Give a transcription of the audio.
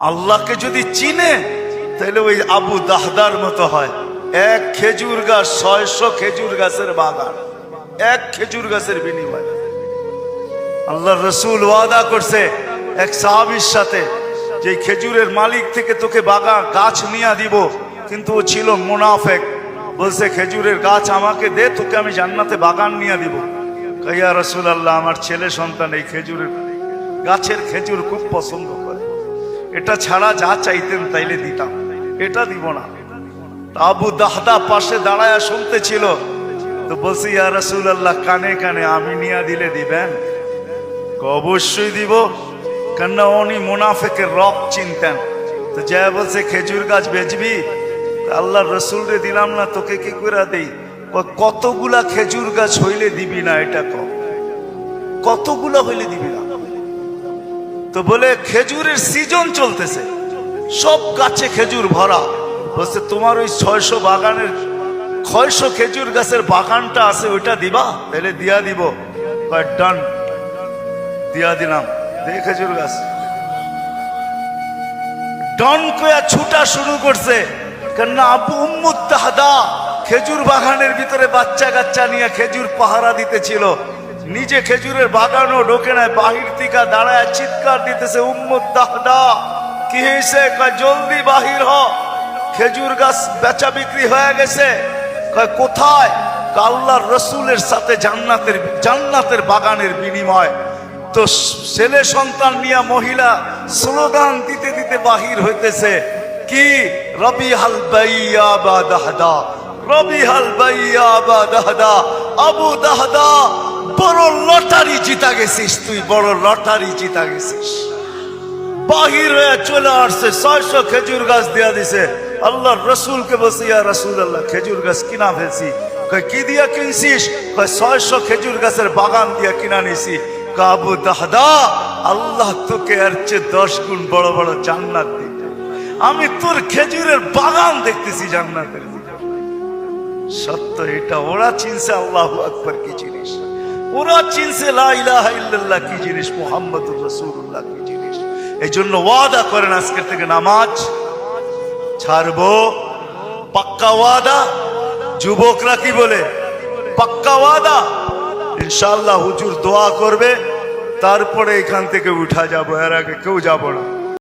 আল্লাহকে যদি চিনে, তাহলে ওই আবু দাহদার মতো হয়। এক খেজুর গাছ ছয়শো খেজুর গাছের বাগান। এক খেজুর গাছের বিনিময়। আল্লাহ রসুল ওয়াদা করছে এক সাহাবির সাথে যে খেজুরের মালিক থেকে তোকে বাগান গাছ নিয়ে দিব, কিন্তু ও ছিল মুনাফেক। বলছে, খেজুরের গাছ আমাকে দে, তোকে আমি জান্নাতে বাগান নিয়ে দিব। কাইয়া রসুল আল্লাহ আমার ছেলে সন্তান এই খেজুরের গাছের খেজুর খুব পছন্দ করে। এটা ছাড়া যা চাইতেন তাইলে দিতাম। এটা দিব না। আবু দাহদা পাশে দাঁড়ায় শুনতেছিল। তো বলছি, ইয়া রসুল আল্লাহ কানে কানে আমি নিয়ে দিলে দিবেন? অবশ্যই দিব। কেননা উনি মুনাফেকে রব চিনতেন। তো যা বলছে, খেজুর গাছ বেচবি? আল্লাহ রসুল রে দিলাম না, তোকে কি করে দেই? কতগুলা খেজুর গাছ হইলে দিবি না, এটা কম কতগুলা হইলে দিবি না? তো বলে খেজুরের সিজন চলতেছে। সব গাছে খেজুর ভরা। বলছে, তোমার ওই ছয়শো বাগানের ছয়শো খেজুর গাছের বাগানটা আছে, ওইটা দিবা? তাহলে দিয়া দিব। ডান। দিয়া দিলাম। দে খেজুর গাছ। ডন কয়া ছুটা শুরু করছে। কেননা আবু উম্মুদ তাহাদা, খেজুর বাগানের ভিতরে বাচ্চা কাচ্চা নিয়ে খেজুর পাহারা দিতেছিল। নিজে খেজুরের বাগানও ঢোকে নাই, বাহির থেকে দাঁড়ায় চিৎকার দিতেছে উম্মুদ কি হয়েছে? জলদি বাহির হ। খেজুর গাছ বেচা বিক্রি হয়ে গেছে। কোথায়? আল্লাহর রসুলের সাথে জান্নাতের জান্নাতের বাগানের বিনিময়। তো ছেলে সন্তান নিয়ে মহিলা স্লোগান দিতে দিতে বাহির হইতেছে। কি? রবি হাল বাইয়া বা দাহদা রবি হাল বাইয়া বা দাহদা, আবু দাহদা বড় লটারি জিতা গেছিস তুই, বড় লটারি জিতা গেছিস। বাহির হয়ে চলে আসছে, ছয়শো খেজুর গাছ দিয়া দিছে। আল্লাহ রসুলকে বসে ইয়া রসুল আল্লাহ খেজুর গাছ কিনা ফেলছি। কি দিয়া কিনছিস? ছয়শো খেজুর গাছের বাগান দিয়া কিনা নিছি। কাবু দাহদা, আল্লাহ তোকে এর চেয়ে দশ গুণ বড় বড় জান্নাত দিতে আমি তোর খেজুরের বাগান দেখতেছি জান্নাতের সত্য, এটা ওরা চিনছে, আল্লাহ আকবর, কি জিনিস। ওরা চিনছে লা ইলাহা ইল্লাল্লাহ কি জিনিস? মুহাম্মদুর রাসূলুল্লাহ কি জিনিস? এই জন্য ওয়াদা করেন আজকের থেকে নামাজ। ছাড়বো। পাক্কা ওয়াদা। যুবকরা কি বলে? পাক্কা ওয়াদা। ইনশাল্লাহ হুজুর দোয়া করবে। তারপরে এখান থেকে উঠা যাব। এর আগে কেউ যাব না।